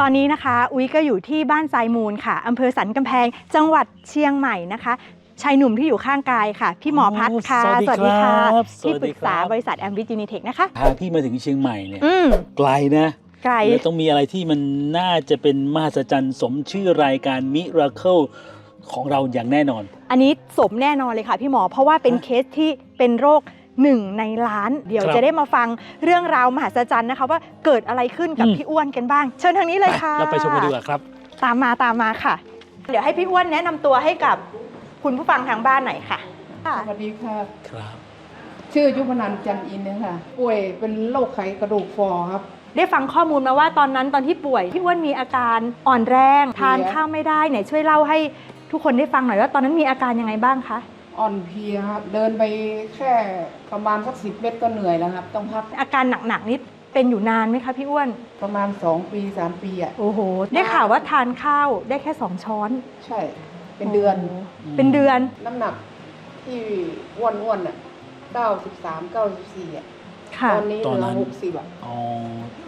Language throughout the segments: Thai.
ตอนนี้นะคะ อุ้ยก็อยู่ที่บ้านทรายมูลค่ะอำเภอสันกำแพง จังหวัดเชียงใหม่นะคะชายหนุ่มที่อยู่ข้างกายค่ะ พี่หมอพัฒน์ค่ะ สวัสดีครับที่สวัสปดีรึกครับษาบริษัทแอมบิจินิเทคนะคะพาพี่มาถึงเชียงใหม่เนี่ยอืมไกลนะไกลแล้วต้องมีอะไรที่มันน่าจะเป็นมหัศจรรย์สมชื่อรายการมิราเคิลของเราอย่างแน่นอน อันนี้สมแน่นอนเลยค่ะพี่หมอเพราะว่าเป็นฮะเคสที่เป็นโรค หนึ่งในล้าน เดี๋ยวครับ จะได้มาฟังเรื่องราวมหัศจรรย์นะคะ ว่าเกิดอะไรขึ้นกับอืมพี่อ้วนกันบ้าง เชิญทางนี้เลยค่ะ เราไปชมกันดีกว่าครับ ตามมาตามมาค่ะ เดี๋ยวให้พี่อ้วนแนะนำตัวให้กับคุณผู้ฟังทางบ้านหน่อยค่ะ ค่ะ สวัสดีค่ะ ครับ ชื่อยุพนันท์จันอินเนี่ยค่ะป่วยเป็นโรคไขกระดูกฟอครับ ได้ฟังข้อมูลมาว่าตอนนั้นตอนที่ป่วยพี่อ้วนมีอาการอ่อนแรง ทานเพลียข้าวไม่ได้ไหนช่วยเล่าให้ทุกคนได้ฟังหน่อยว่าตอนนั้นมีอาการยังไงบ้างคะ อ่อนเพลียครับ เดินไปแค่ประมาณสักสิบเมตรก็เหนื่อยแล้วครับ ต้องพักอาการหนักๆนี่เป็นอยู่นานไหมคะพี่อ้วน ประมาณ2ปี3ปีอะ โอ้โห ได้ข่าวว่าทานข้าวได้แค่สองช้อน ใช่ เป็นเดือนโโหเป็นเดือน น้ำหนักที่อ้วนอ้วนๆอะ93 94อะ ค่ะ ตอนนี้เหตอนลืนั้อน60อะอ๋อ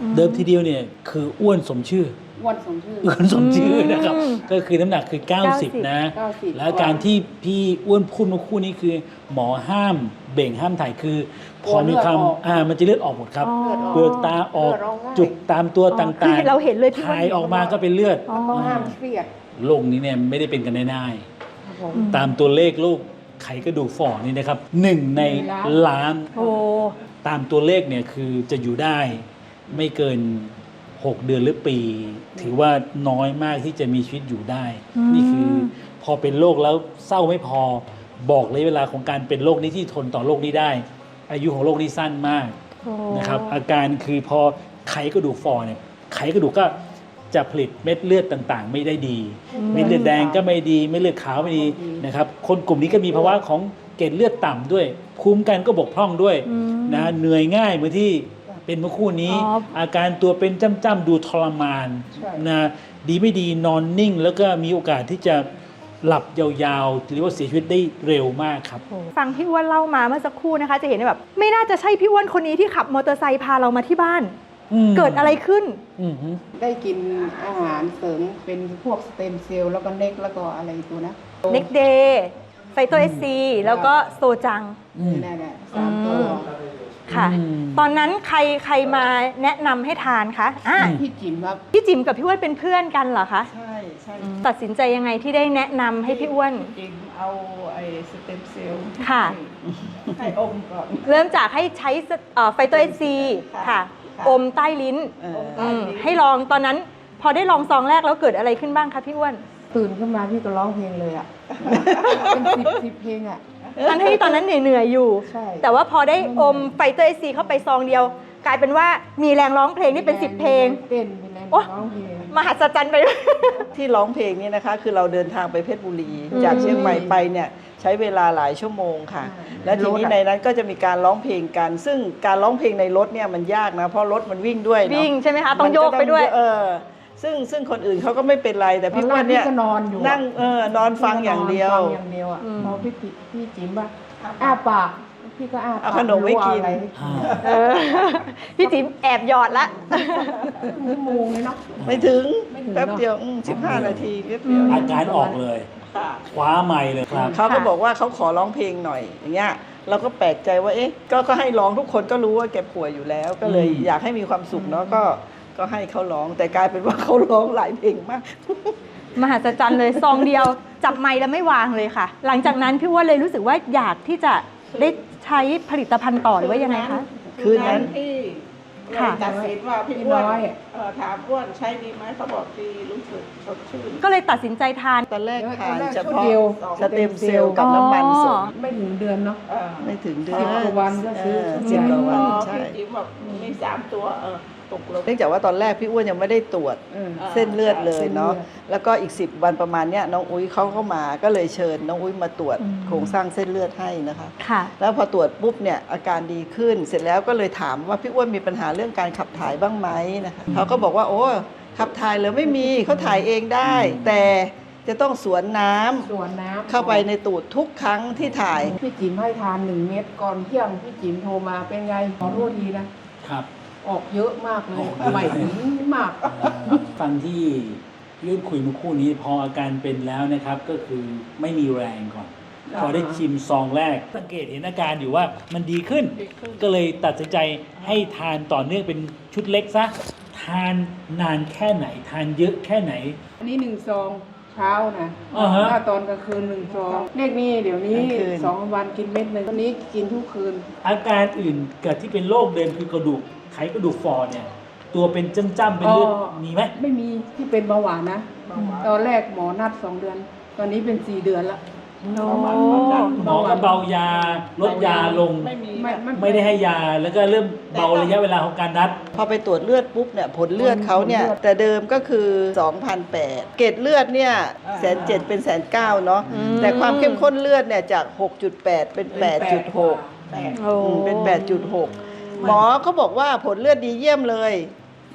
อม เดิมทีเดียวเนี่ยคืออ้วนสมชื่อ อ้วนสมชื่อ อ้วนสมชื่อนะครับ อืมก็คือน้ำหนักคือ 90 90 นะ 90 แล้วการที่พี่อ้วนพูดเมื่อครู่นี้คือ หมอห้ามเบ่งห้ามถ่ายคือพอมีความอ่ามันจะเลือดออกหมดครับอ๋อ เปลือกตาออกเลืดง่ายจุกตามตัวอ๋อต่างคือเราเห็นเลยที่ๆถ่ายออกมาก็เป็นเลือดอ๋อต้องห้ามเครียดโรคนี้เนี่ยไม่ได้เป็นกันง่ายครับผม อืมๆตามตัวเลขโรค ไขกระดูกฝ่อนี่นะครับหนึ่งในหนึ่งล้านล้านโอ้ตามตัวเลขเนี่ยคือจะอยู่ได้ไม่เกิน 6 เดือนหรือปี ถือว่าน้อยมากที่จะมีชีวิตอยู่ได้ นี่คือพอเป็นโรคแล้วเศร้าไม่พอบอกเลยเวลาของการเป็นโรคนี้ที่ทนต่อโรคนี้ได้ อายุของโรคนี้สั้นมากโอ้นะครับอาการคือพอไขกระดูกฝ่อเนี่ยไขกระดูกก็ จะผลิตเม็ดเลือดต่างๆ ไม่ได้ดี เม็ดเลือดแดงก็ไม่ดี เม็ดเลือดขาวไม่ดีนะครับคนกลุ่มนี้ก็มีภาวะของเกล็ดเลือดต่ำด้วยภูมิกันก็บกพร่องด้วยอืมนะเหนื่อยง่ายเหมือนที่เป็นเมื่อครู่นี้อ๋ออาการตัวเป็นจ้ำๆดูทรมานใช่นะดีไม่ดีนอนนิ่ง แล้วก็มีโอกาสที่จะหลับยาวๆหรือว่าเสียชีวิตได้เร็วมากครับ ฟังพี่อ้วนเล่ามาเมื่อสักครู่นะคะ จะเห็นว่าแบบไม่น่าจะใช่พี่อ้วนคนนี้ที่ขับมอเตอร์ไซค์พาเรามาที่บ้านม เกิดอะไรขึ้นอืมฮึได้กินอาหารเสริมเป็นพวกสเต็มเซลล์แล้วก็เน็กแล้วก็อะไรตัวนะเน็กเดย์ไฟโตเอซีแล้วก็โซจังอืมนั่นแหละสามตัวค่ะอืมตอนนั้นใครใครมาแนะนำให้ทานคะอะอืมพี่จิ๋มครับพี่จิ๋มกับพี่อ้วนเป็นเพื่อนกันเหรอคะใช่ใช่ตัดสินใจยังไงที่ได้แนะนำให้พี่อ้วนจิ๋มเอาไอ้สเต็มเซลล์ค่ะให้ให้อมก่อนเริ่มจากให้ใช้ไฟโตเอซีค่ะค่ะ อมใต้ลิ้นเอออืมให้ลองตอนนั้น พอได้ลองซองแรกแล้วเกิดอะไรขึ้นบ้างคะพี่อ้วนตื่นขึ้นมาพี่ก็ร้องเพลงเลยอะ เป็นสิบสิบเพลงอะ ทั้งที่ตอนนั้นเหนื่อยๆอยู่ ใช่ แต่ว่าพอได้อมไฟเตอร์เอซีเข้าไปซองเดียว กลายเป็นว่ามีแรงร้องเพลงนี่เป็นสิบเพลง เต้นเป็นแรงโอ๊ยร้องเพลง มหัศจรรย์ไป ที่ร้องเพลงนี่นะคะ คือเราเดินทางไปเพชรบุรีอืมจากเชียงใหม่ไปเนี่ยใช้เวลาหลายชั่วโมงค่ะ และทีนี้ในนั้นก็จะมีการร้องเพลงกัน ซึ่งการร้องเพลงในรถเนี่ยมันยากนะเพราะรถมันวิ่งด้วยเนาะวิ่งใช่ไหมคะต้องโยกไปด้วยมันเออซึ่งซึ่งคนอื่นเขาก็ไม่เป็นไรแต่พี่ตอ้วนเนี่ยก็นอนอยู่นั่งเออนอนฟังอย่างเดียวฟังอย่างเดียวอะอืมพอพี่จิพี่จิ๋มว่าอ้าปาก พี่ก็อ้าปากเอาขนมไว้กินรู้อะไรอ่าเออพี่จิ๋มแอบหยอดละ ชั่วโมงเลยเนาะ ไม่ถึงไม่ถึงแป๊บเนอะเดียวสิบห้านาทีเรียบเดียวอาการออกเลยค่ะคว้าไม้เลยครับ เขาก็ค่ะบอกว่าเขาขอร้องเพลงหน่อยอย่างเงี้ยเราก็แปลกใจว่าเอ๊ะก็ก็ให้ร้องทุกคนก็รู้ว่าแกป่วยอยู่แล้ว ก็เลยอืม อยากให้มีความสุขเนาะก็ก็ให้เขาร้องแต่กลายเป็นว่าเขาร้องหลายเพลงมาก มหัศจรรย์เลยซองเดียว จับไม้แล้วไม่วางเลยค่ะ หลังจากนั้นพี่อ้วนเลยรู้สึกว่าอยากที่จะได้ ใช้ผลิตภัณฑ์ต่อหรือว่ายังไงคะ คืนนั้นที่ค่ะ ตัดสินว่าพี่พี่อ้วนน้อยเอ่อถามอ้วนใช้ดีไหมเขาบอกดีรู้สึกสดชื่นก็เลยตัดสินใจทาน ตอนแรกทานตอนแรกเฉชุดพาะเดียวสเต็มเซลล์กับน้ำมันสดไม่ถึงเดือนเนาะ เออไม่ถึงเดือนสิบกว่าวันก็ซื้อ เสิบกว่าพวันอใช่ พี่จิ๋มบอกมีสามตัวเออ ตกลง เนื่องจากว่าตอนแรกพี่อ้วนยังไม่ได้ตรวจเอออ่าเส้นเลือดเลยเนาะเส้นเลือดแล้วก็อีก 10 วันประมาณเนี้ยน้องอุ้ยเขาก็มาก็เลยเชิญน้องอุ้ยมาตรวจอืมโครงสร้างเส้นเลือดให้นะคะค่ะแล้วพอตรวจปุ๊บเนี่ยอาการดีขึ้น เสร็จแล้วก็เลยถามว่าพี่อ้วนมีปัญหาเรื่องการขับถ่ายบ้างไหมนะคะเขาก็บอกว่าโอ้ขับถ่ายเลยไม่มีเขาถ่ายเองได้ แต่จะต้องสวนน้ำส่วนน้ำเข้าไปในตูดทุกครั้งที่ถ่าย พี่จิ๋มให้ทานหนึ่งเม็ดก่อนเที่ยงพี่จิ๋มโทรมาเป็นไงขอโทษทีนะครับ อออกเยอะมากเลยออกเยอะใหม่มาก ฟังที่พี่ยุ่นคุยเมื่อครู่นี้พออาการเป็นแล้วนะครับ ก็คือไม่มีแรงก่อนอ่าพอได้ชิมซองแรก สังเกตเห็นอาการอยู่ว่ามันดีขึ้น ก็เลยตัดสินใจให้ทานต่อเนื่องเป็นชุดเล็กซะ ทานนานแค่ไหน ทานเยอะแค่ไหน อันนี้หนึ่งซองเช้านะอ่าฮะถ้าตอนกลางคืนหนึ่งซองเลขนี้เดี๋ยวนี้กลางคืนสองวันกินเม็ดหนึ่งตอนนี้กินทุกคืน อาการอื่นเกิดที่เป็นโรคเดิมคือกระดูก ไขกระดูกฟอเนี่ย ตัวเป็นจ้ำๆเป็นเลือดอ๋อมีไหมไม่มีที่เป็นเบาหวานนะ ตอนแรกหมอนัดสองเดือน ตอนนี้เป็นสี่เดือนละโอ้หมอก็เบายาลดยาลงไม่มีไม่ค่ะไม่ได้ให้ยาแล้วก็เริ่มเบาระยะเวลาของการนัด พอไปตรวจเลือดปุ๊บเนี่ยผลเลือดเขาเนี่ยผลเลือดแต่เดิมก็คือ 2,008 เกรดเลือดเนี่ยแสนเจ็ดเป็นแสนเก้าเนาะอืมแต่ความเข้มข้นเลือดเนี่ยจาก 6.8 เป็น 8.6แปดโอ้อืมเป็น 8.6 หมอเขาบอกว่าผลเลือดดีเยี่ยมเลย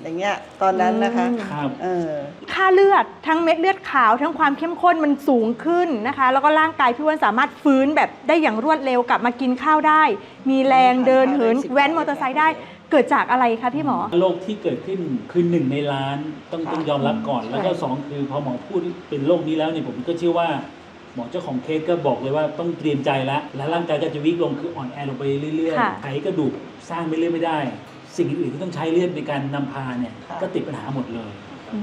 อย่างเงี้ยตอนนั้นนะคะอืมครับ เออ ค่าเลือดทั้งเม็ดเลือดขาวทั้งความเข้มข้นมันสูงขึ้นนะคะ แล้วก็ร่างกายพี่อ้วนสามารถฟื้นแบบได้อย่างรวดเร็วกลับมากินข้าวได้ มีแรงเดินเหินสิบแว้นมอเตอร์ไซค์ได้ เกิดจากอะไรคะพี่หมอ โรคที่เกิดขึ้นคือหนึ่งในล้านต้องต้องยอมรับก่อน แล้วก็สองคือพอหมอพูดเป็นโรคนี้แล้วเนี่ยผมก็เชื่อว่า หมอเจ้าของเคสก็บอกเลยว่าต้องเตรียมใจแล้วและร่างกายก็จะวิกลงคืออ่อนแอลงไปเรื่อยค่ะๆไขกระดูกสร้างไม่เลือดไม่ได้ สิ่งอื่นๆที่ต้องใช้เลือดในการนำพาเนี่ยค่ะก็ติดปัญหาหมดเลย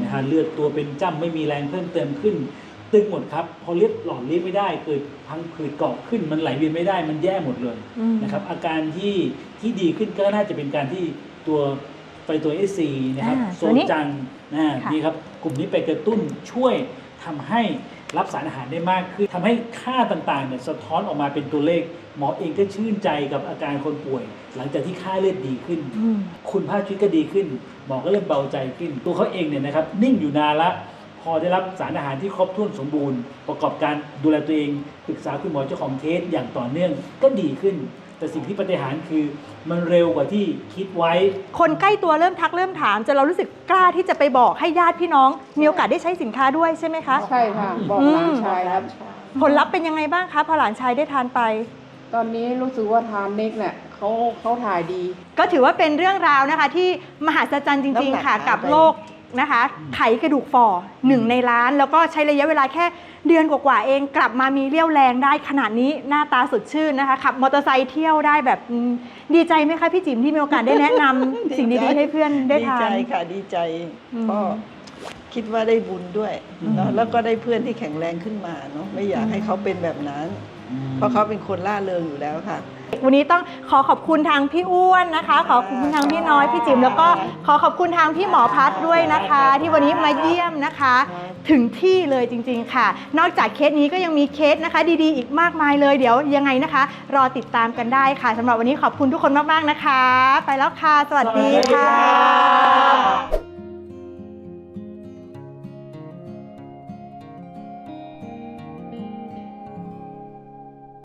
นะฮะเลือดตัวเป็นจ้ำไม่มีแรงเพิ่มเติมขึ้น ตึงหมดครับ พอเลือดหล่อเลี้ยงไม่ได้เกิดพังผืดเกาะขึ้นมันไหลเวียนไม่ได้มันแย่หมดเลยอืมนะครับอาการที่ที่ดีขึ้นก็น่าจะเป็นการที่ตัวไฟตัวเอซีนะครับอ่าโซตัวนี้จังนะค่ะนี่ครับกลุ่มนี้ไปกระตุ้นช่วยทำให้ รับสารอาหารได้มากขึ้นทำให้ค่าต่างๆเนี่ยสะท้อนออกมาเป็นตัวเลข หมอเองก็ชื่นใจกับอาการคนป่วย หลังจากที่ค่าเลือดดีขึ้นอืมคุณภาพชีวิตก็ดีขึ้น หมอก็เริ่มเบาใจขึ้น ตัวเขาเองเนี่ยนะครับนิ่งอยู่นานละพอได้รับสารอาหารที่ครบถ้วนสมบูรณ์ ประกอบการดูแลตัวเองปรึกษาคุณหมอเจ้าของเคสอย่างต่อเนื่องก็ดีขึ้น แต่สิ่งที่ปฏิหารย์คือมันเร็วกว่าที่คิดไว้ คนใกล้ตัวเริ่มทักเริ่มถามจนเรารู้สึกกล้าที่จะไปบอกให้ญาติพี่น้อง มีโอกาสได้ใช้สินค้าด้วยใช่ไหมคะ ใช่ค่ะ บอกหลานชายครับ ผลลัพธ์เป็นยังไงบ้างคะพอหลานชายได้ทานไป ตอนนี้รู้สึกว่าทานเน็กเนี่ยเขาเขาถ่ายดี ก็ถือว่าเป็นเรื่องราวนะคะ ที่มหัศจรรย์จริง ๆ ค่ะน้ำหนักหายไปกับโรค นะคะ ไขกระดูกฝ่อหนึ่งในล้าน แล้วก็ใช้ระยะเวลาแค่เดือนกว่าๆเองกลับมามีเรี่ยวแรงได้ขนาดนี้หน้าตาสดชื่นนะคะขับมอเตอร์ไซค์เที่ยวได้แบบอืมดีใจไหมคะพี่จิ๋มที่มีโอกาสได้แนะนำสิ่งดีๆให้เพื่อนได้ทานดีใจค่ะดีใจอืม ก็ คิดว่าได้บุญด้วยเนาะแล้วก็ได้เพื่อนที่แข็งแรงขึ้นมาเนาะไม่อยากให้เขาเป็นแบบนั้น เพราะเขาเป็นคนล่าเริงอยู่แล้วค่ะ วันนี้ต้องขอขอบคุณทางพี่อ้วนนะคะ ขอขอบคุณทางพี่น้อยพี่จิ๋มแล้วก็ขอขอบคุณทางพี่หมอพัดด้วยนะคะ ที่วันนี้มาเยี่ยมนะคะ ถึงที่เลยจริง ๆ ค่ะ นอกจากเคสนี้ก็ยังมีเคสนะคะ ดีๆ อีกมากมายเลยเดี๋ยวยังไงนะคะ รอติดตามกันได้ค่ะสำหรับวันนี้ขอบคุณทุกคนมากๆนะคะ ไปแล้วค่ะ สวัสดีค่ะ